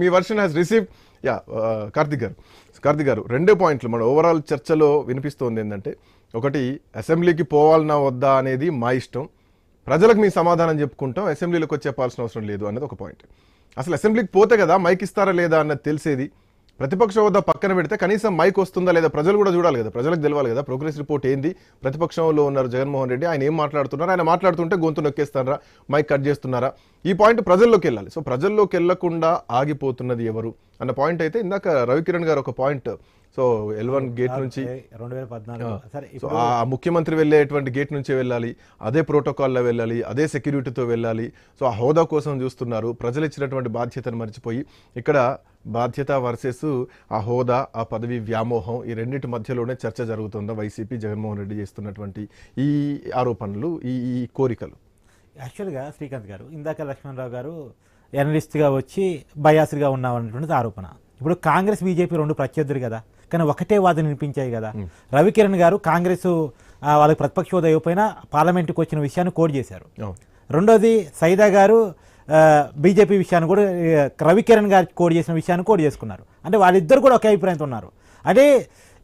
Me version has receive yeah Karthik గారు కార్తిక్ గారు రెండే పాయింట్లు మన ఓవరాల్ చర్చలో వినిపిస్తోంది ఏంటంటే ఒకటి అసెంబ్లీకి పోవాలన్నా వద్దా అనేది మా ఇష్టం. ప్రజలకు మీ సమాధానం చెప్పుకుంటాం అసెంబ్లీలోకి వచ్చే చెప్పాల్సిన అవసరం లేదు అనేది ఒక పాయింట్ అసలు అసెంబ్లీకి పోతే కదా మైక్ ఇస్తారా లేదా అన్నది తెలిసేది. ప్రతిపక్ష హోదా పక్కన పెడితే కనీసం మైక్ వస్తుందా లేదా ప్రజలు కూడా చూడాలి కదా. ప్రజలకు తెలియాలి కదా. ప్రోగ్రెస్ రిపోర్ట్ ఏంది? ప్రతిపక్షంలో ఉన్నారు జగన్మోహన్ రెడ్డి. ఆయన ఏం మాట్లాడుతున్నారు? ఆయన మాట్లాడుతుంటే గొంతు నొక్కేస్తారా మైక్ కట్ చేస్తున్నారా? ఈ పాయింట్ ప్రజల్లోకి వెళ్ళాలి. సో ప్రజల్లోకి వెళ్ళకుండా ఆగిపోతున్నది ఎవరు? అన్న పాయింట్ అయితే ఇందాక రవికిరణ్ గారు ఒక పాయింట్ సో ఎల్వన్ గేట్ నుంచి రెండు వేల పద్నాలుగు ఆ ముఖ్యమంత్రి వెళ్ళేటువంటి గేట్ నుంచే వెళ్ళాలి అదే ప్రోటోకాల్లో వెళ్ళాలి అదే సెక్యూరిటీతో వెళ్ళాలి. సో ఆ హోదా కోసం చూస్తున్నారు. ప్రజలు ఇచ్చినటువంటి బాధ్యతను మర్చిపోయి ఇక్కడ బాధ్యత వర్సెస్ ఆ హోదా ఆ పదవి వ్యామోహం ఈ రెండింటి మధ్యలోనే చర్చ జరుగుతుందా వైసీపీ జగన్మోహన్ రెడ్డి చేస్తున్నటువంటి ఈ ఆరోపణలు ఈ ఈ కోరికలు. యాక్చువల్గా శ్రీకాంత్ గారు ఇందాక లక్ష్మణరావు గారు ఎనలిస్ట్గా వచ్చి బయాస్గా ఉన్నామన్నటువంటిది ఆరోపణ. ఇప్పుడు కాంగ్రెస్ బీజేపీ రెండు ప్రత్యర్థులు కదా. కానీ ఒకటే వాదన వినిపించాయి కదా. రవికిరణ్ గారు కాంగ్రెస్ వాళ్ళకి ప్రతిపక్ష హోదా ఇవ్వకపోయినా పార్లమెంట్కి వచ్చిన విషయాన్ని కోడ్ చేశారు. రెండోది సైదా గారు బీజేపీ విషయాన్ని కూడా రవికిరణ్ గారు కోడ్ చేసిన విషయాన్ని కోడ్ చేసుకున్నారు. అంటే వాళ్ళిద్దరు కూడా ఒకే అభిప్రాయంతో ఉన్నారు. అంటే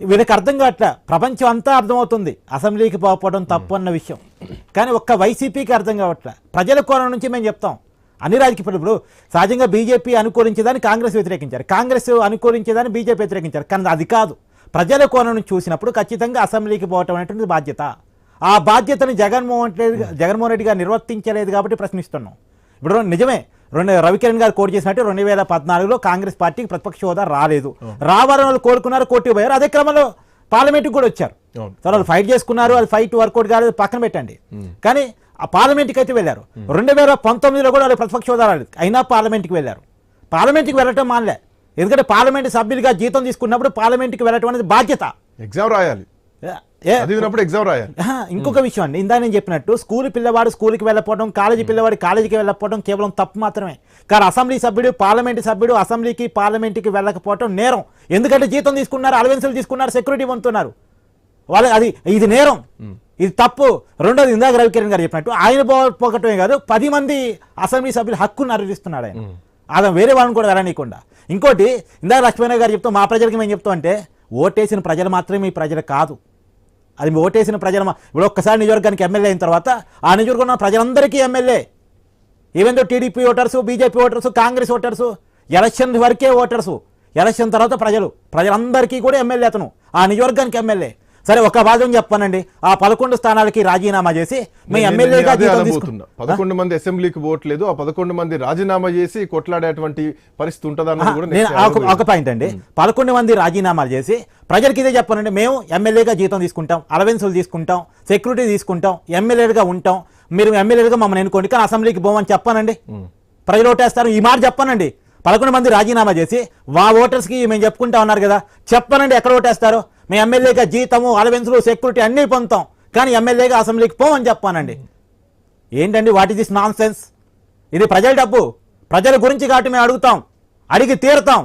వీళ్ళకి అర్థం కావట్లే. ప్రపంచం అంతా అర్థమవుతుంది. అసెంబ్లీకి పోకపోవడం తప్పు అన్న విషయం. కానీ ఒక్క వైసీపీకి అర్థం కావట్లే. ప్రజల కోణం నుంచి మేము చెప్తాం. అన్ని రాజకీయ ఇప్పుడు సహజంగా బీజేపీ అనుకూలించేదాన్ని కాంగ్రెస్ వ్యతిరేకించారు. కాంగ్రెస్ అనుకూలించేదాన్ని బీజేపీ వ్యతిరేకించారు. కానీ అది కాదు. ప్రజల కోణం నుంచి చూసినప్పుడు ఖచ్చితంగా అసెంబ్లీకి పోవటం అనేటువంటిది బాధ్యత. ఆ బాధ్యతను జగన్మోహన్ రెడ్డి జగన్మోహన్ రెడ్డి గారు నిర్వర్తించలేదు కాబట్టి ప్రశ్నిస్తున్నాం. ఇప్పుడు నిజమే. రెండు రవికిరణ్ గారు కోట్ చేసినట్టు రెండు వేల పద్నాలుగులో కాంగ్రెస్ పార్టీకి ప్రతిపక్ష హోదా రాలేదు. రావాలని వాళ్ళు కోరుకున్నారు కోర్టుకు పోయారు. అదే క్రమంలో పార్లమెంట్కి కూడా వచ్చారు. సరే వాళ్ళు ఫైట్ చేసుకున్నారు అది ఫైట్ వర్కౌట్ కాలేదు పక్కన పెట్టండి. కానీ ఆ పార్లమెంట్కి అయితే వెళ్ళారు. రెండు వేల పంతొమ్మిదిలో కూడా వాళ్ళు ప్రతిపక్ష హోదా రాలేదు. అయినా పార్లమెంట్కి వెళ్ళారు. పార్లమెంట్కి వెళ్ళటం మానలే. ఎందుకంటే పార్లమెంట్ సభ్యులుగా జీతం తీసుకున్నప్పుడు పార్లమెంట్కి వెళ్ళటం అనేది బాధ్యత. ఎగ్జామ్ రాయాలి. ఎగ్జామ్ రాయాలి. ఇంకొక విషయం అండి. ఇందా నేను చెప్పినట్టు స్కూల్ పిల్లవాడు స్కూల్కి వెళ్ళకపోవడం కాలేజీ పిల్లవాడు కాలేజీకి వెళ్ళకపోవడం కేవలం తప్పు మాత్రమే. కానీ అసెంబ్లీ సభ్యుడు పార్లమెంట్ సభ్యుడు అసెంబ్లీకి పార్లమెంట్కి వెళ్ళకపోవడం నేరం. ఎందుకంటే జీతం తీసుకున్నారు అలవెన్సులు తీసుకున్నారు సెక్యూరిటీ పొందుతున్నారు. వాళ్ళు అది ఇది నేరం. ఇది తప్పు. రెండోది ఇందాక రవికిరణ్ గారు చెప్పినట్టు ఆయన పోగొట్టమే కాదు పది మంది అసెంబ్లీ సభ్యులు హక్కును అర్పిస్తున్నాడు ఆయన. అదే వేరే వాళ్ళని కూడా వెళ్ళనీయకుండా ఇంకోటి ఇందాక లక్ష్మణ గారు చెప్తాం మా ప్రజలకి మేము చెప్తాం అంటే ఓటేసిన ప్రజలు మాత్రమే మీ ప్రజలు కాదు. అది ఓటేసిన ప్రజల ఇప్పుడు ఒక్కసారి నియోజకవర్గానికి ఎమ్మెల్యే అయిన తర్వాత ఆ నియోజకవర్గంలో ఉన్న ప్రజలందరికీ MLA. Even though TDP voters BJP voters Congress voters election వరకే ఓటర్స్ ఎలక్షన్ తర్వాత ప్రజలు ప్రజలందరికీ కూడా ఎమ్మెల్యే అతను. ఆ నియోజకవర్గానికి ఎమ్మెల్యే. సరే ఒక భాగం చెప్పానండి. ఆ పదకొండు స్థానాలకి రాజీనామా చేసి మీ ఎమ్మెల్యేగా జీతం పదకొండు మంది అసెంబ్లీకి ఓట్లేదు ఆ పదకొండు మంది రాజీనామా చేసి కొట్లాడేటువంటి పరిస్థితి ఉంటుందన్నది కూడా ఒక- పాయింట్ అండి. పదకొండు మంది రాజీనామాలు చేసి ప్రజలకి ఇదే చెప్పానండి. మేము ఎమ్మెల్యేగా జీతం తీసుకుంటాం అలవెన్సులు తీసుకుంటాం సెక్యూరిటీ తీసుకుంటాం ఎమ్మెల్యేలుగా ఉంటాం. మీరు ఎమ్మెల్యేలుగా మమ్మల్ని ఎన్నుకోండి. కానీ అసెంబ్లీకి పోమని చెప్పానండి. ప్రజలు ఓటేస్తారు. ఈ మాట చెప్పానండి. పదకొండు మంది రాజీనామా చేసి మా ఓటర్స్కి మేము చెప్పుకుంటా ఉన్నారు కదా. చెప్పానండి ఎక్కడ ఓటేస్తారు. మేము ఎమ్మెల్యేగా జీతము అలవెన్సులు సెక్యూరిటీ అన్నీ పొందుతాం. కానీ ఎమ్మెల్యేగా అసెంబ్లీకి పోమని చెప్పానండి. ఏంటండి what is this nonsense ఇది ప్రజల డబ్బు. ప్రజల గురించి కాబట్టి మేము అడుగుతాం. అడిగి తీరుతాం.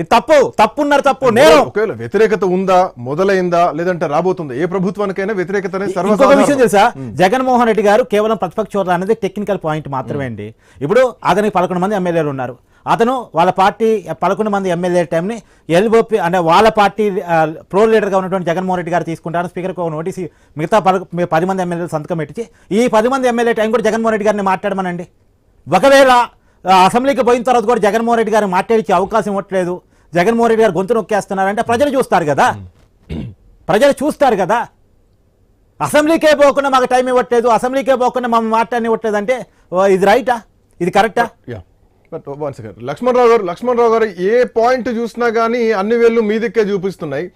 ఇది తప్పు. తప్పున్నారు తప్పు. నేరం. ఒకవేళ వ్యతిరేకత ఉందా మొదలైందా లేదంటే రాబోతుందా? ఏ ప్రభుత్వానికైనా వ్యతిరేకత ఇంకొక విషయం తెలుసా? జగన్మోహన్ రెడ్డి గారు కేవలం ప్రతిపక్ష హోదా అనేది టెక్నికల్ పాయింట్ మాత్రమే అండి. ఇప్పుడు అతనికి పదకొండు మంది ఎమ్మెల్యేలు ఉన్నారు. అతను వాళ్ళ పార్టీ పదకొండు మంది ఎమ్మెల్యే టైంని ఎల్ఓపి అంటే వాళ్ళ పార్టీ ప్రో లీడర్గా ఉన్నటువంటి జగన్మోహన్ రెడ్డి గారు తీసుకుంటారు. స్పీకర్కి ఒక నోటీస్ మిగతా పద పది మంది ఎమ్మెల్యేలు సంతకం పెట్టించి ఈ పది మంది ఎమ్మెల్యే టైం కూడా జగన్మోహన్ రెడ్డి గారిని మాట్లాడమనండి. ఒకవేళ అసెంబ్లీకి పోయిన తర్వాత కూడా జగన్మోహన్ రెడ్డి గారిని మాట్లాడించే అవకాశం ఇవ్వట్లేదు. జగన్మోహన్ రెడ్డి గారు గొంతు నొక్కేస్తున్నారంటే ప్రజలు చూస్తారు కదా. ప్రజలు చూస్తారు కదా. అసెంబ్లీకే పోకుండా మాకు టైం ఇవ్వట్లేదు. అసెంబ్లీకే పోకుండా మమ్మల్ని మాట్లాడనివ్వట్లేదు అంటే ఓ, ఇది రైటా? ఇది కరెక్టా? Yeah. But once second. Lakshmanarao గారు లక్ష్మణరావు గారు ఏ పాయింట్ చూసినా కానీ అన్ని వేళ్ళు మీ దిక్కే చూపిస్తున్నాయి.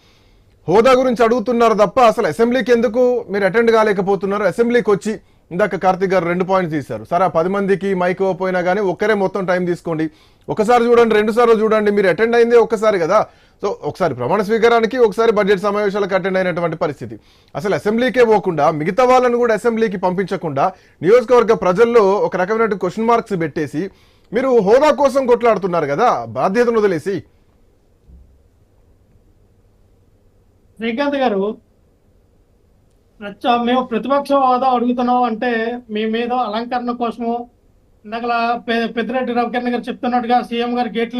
హోదా గురించి అడుగుతున్నారు తప్ప అసలు అసెంబ్లీకి ఎందుకు మీరు అటెండ్ కాలేకపోతున్నారు? అసెంబ్లీకి వచ్చి ఇందాక కార్తీక్ గారు రెండు పాయింట్స్ తీశారు. సరే పది మందికి మైక్ పోయినా కానీ ఒక్కరే మొత్తం టైం తీసుకోండి. ఒకసారి చూడండి రెండు సార్లు చూడండి మీరు అటెండ్ అయిందే ఒక్కసారి కదా. సో ఒకసారి ప్రమాణ స్వీకారానికి ఒకసారి బడ్జెట్ సమావేశాలకు అటెండ్ అయినటువంటి పరిస్థితి. అసలు అసెంబ్లీకే పోకుండా మిగతా వాళ్ళని కూడా అసెంబ్లీకి పంపించకుండా నియోజకవర్గ ప్రజల్లో ఒక రకమైనటువంటి క్వశ్చన్ మార్క్స్ పెట్టేసి మీరు హోదా కోసం కొట్లాడుతున్నారు కదా బాధ్యతను వదిలేసి. శ్రీకాంత్ గారు అచ్చా మేము ప్రతిపక్ష హోదా అడుగుతున్నాం అంటే మీ మీద అలంకరణ కోసము ఇందాక పెద్దిరెడ్డి రవికిరణ్ గారు చెప్తున్నట్టుగా సీఎం గారు గేట్లు